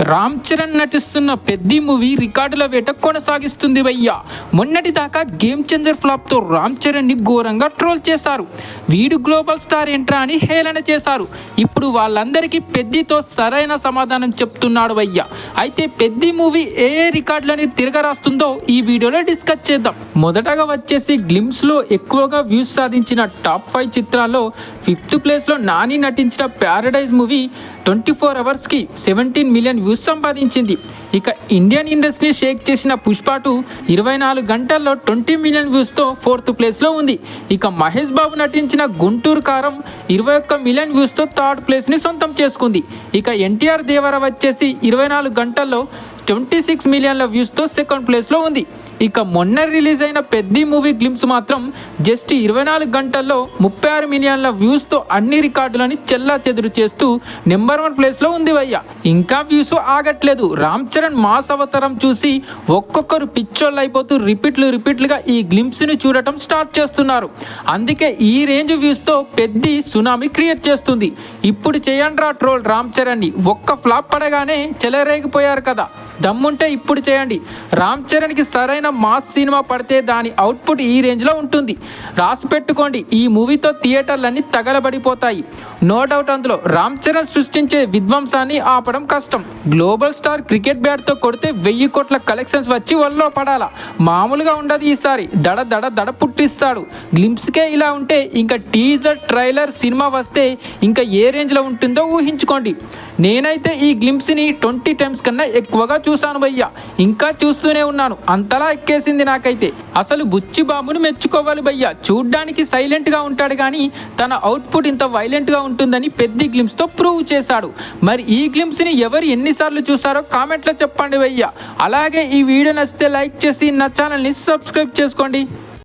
రామ్ చరణ్ నటిస్తున్న పెద్ది మూవీ రికార్డుల వేట కొనసాగిస్తుంది భయ్యా. మొన్నటి దాకా గేమ్ చేంజర్ ఫ్లాప్తో రామ్ చరణ్ని ఘోరంగా ట్రోల్ చేశారు. వీడు గ్లోబల్ స్టార్ ఎంట్రా అని హేళన చేశారు. ఇప్పుడు వాళ్ళందరికీ పెద్దితో సరైన సమాధానం చెప్తున్నాడు భయ్యా. అయితే పెద్ది మూవీ ఏ ఏ రికార్డులని తిరగరాస్తుందో ఈ వీడియోలో డిస్కస్ చేద్దాం. మొదటగా వచ్చేసి గ్లిమ్స్లో ఎక్కువగా వ్యూస్ సాధించిన టాప్ ఫైవ్ చిత్రాల్లో ఫిఫ్త్ ప్లేస్లో నాని నటించిన ప్యారడైజ్ మూవీ ట్వంటీ ఫోర్ అవర్స్కి సెవెంటీన్ మిలియన్ వ్యూస్ సంపాదించింది ఇక ఇండియన్ ఇండస్ట్రీని షేక్ చేసిన పుష్ప టూ ఇరవై నాలుగు గంటల్లో ట్వంటీ మిలియన్ వ్యూస్తో ఫోర్త్ ప్లేస్లో ఉంది. ఇక మహేష్ బాబు నటించిన గుంటూరు కారం ఇరవై ఒక్క మిలియన్ వ్యూస్తో థర్డ్ ప్లేస్ని సొంతం చేసుకుంది. ఇక ఎన్టీఆర్ దేవర వచ్చేసి ఇరవై నాలుగు గంటల్లో ట్వంటీ సిక్స్ మిలియన్ల వ్యూస్తో సెకండ్ ప్లేస్లో ఉంది. ఇక మొన్న రిలీజ్ అయిన పెద్ద మూవీ గ్లిమ్స్ మాత్రం జస్ట్ ఇరవై నాలుగు గంటల్లో ముప్పై ఆరు మిలియన్ల వ్యూస్తో అన్ని రికార్డులని చెల్లా చెదురు చేస్తూ నెంబర్ వన్ ప్లేస్లో ఉంది వయ్య. ఇంకా వ్యూస్ ఆగట్లేదు. రామ్ చరణ్ మాస్ అవతారం చూసి ఒక్కొక్కరు పిచ్చోళ్ళు అయిపోతూ రిపీట్లు రిపీట్లుగా ఈ గ్లిమ్స్ని చూడటం స్టార్ట్ చేస్తున్నారు. అందుకే ఈ రేంజ్ వ్యూస్తో పెద్ద సునామీ క్రియేట్ చేస్తుంది. ఇప్పుడు చేయండి రా ట్రోల్ రామ్ చరణ్ని. ఒక్క ఫ్లాప్ పడగానే చెలరేగిపోయారు కదా. దమ్ముంటే ఇప్పుడు చేయండి. రామ్ చరణ్కి సరైన మాస్ సినిమా పడితే దాని అవుట్పుట్ ఈ రేంజ్లో ఉంటుంది. రాసి పెట్టుకోండి. ఈ మూవీతో థియేటర్లన్నీ తగలబడిపోతాయి. నో డౌట్ అందులో రామ్ చరణ్ సృష్టించే విధ్వంసాన్ని ఆపడం కష్టం. గ్లోబల్ స్టార్ క్రికెట్ బ్యాట్తో కొడితే వెయ్యి కోట్ల కలెక్షన్స్ వచ్చి ఒళ్ళో పడాలా? మామూలుగా ఉండదు ఈసారి. దడ దడ దడ పుట్టిస్తాడు. గ్లిమ్స్కే ఇలా ఉంటే ఇంకా టీజర్ ట్రైలర్ సినిమా వస్తే ఇంకా ఏ రేంజ్లో ఉంటుందో ఊహించుకోండి. నేనైతే ఈ గ్లిమ్స్ని ట్వంటీ టైమ్స్ కన్నా ఎక్కువగా చూశాను భయ్యా. ఇంకా చూస్తూనే ఉన్నాను. అంతలా ఎక్కేసింది నాకైతే. అసలు బుచ్చి బాబును మెచ్చుకోవాలి భయ్యా. చూడ్డానికి సైలెంట్గా ఉంటాడు కానీ తన అవుట్పుట్ ఇంత వైలెంట్గా ఉంటుందని పెద్ద గ్లిమ్స్తో ప్రూవ్ చేశాడు. మరి ఈ గ్లిమ్స్ని ఎవరు ఎన్నిసార్లు చూసారో కామెంట్లో చెప్పండి భయ్యా. అలాగే ఈ వీడియో నచ్చితే లైక్ చేసి నా ఛానల్ని సబ్స్క్రైబ్ చేసుకోండి.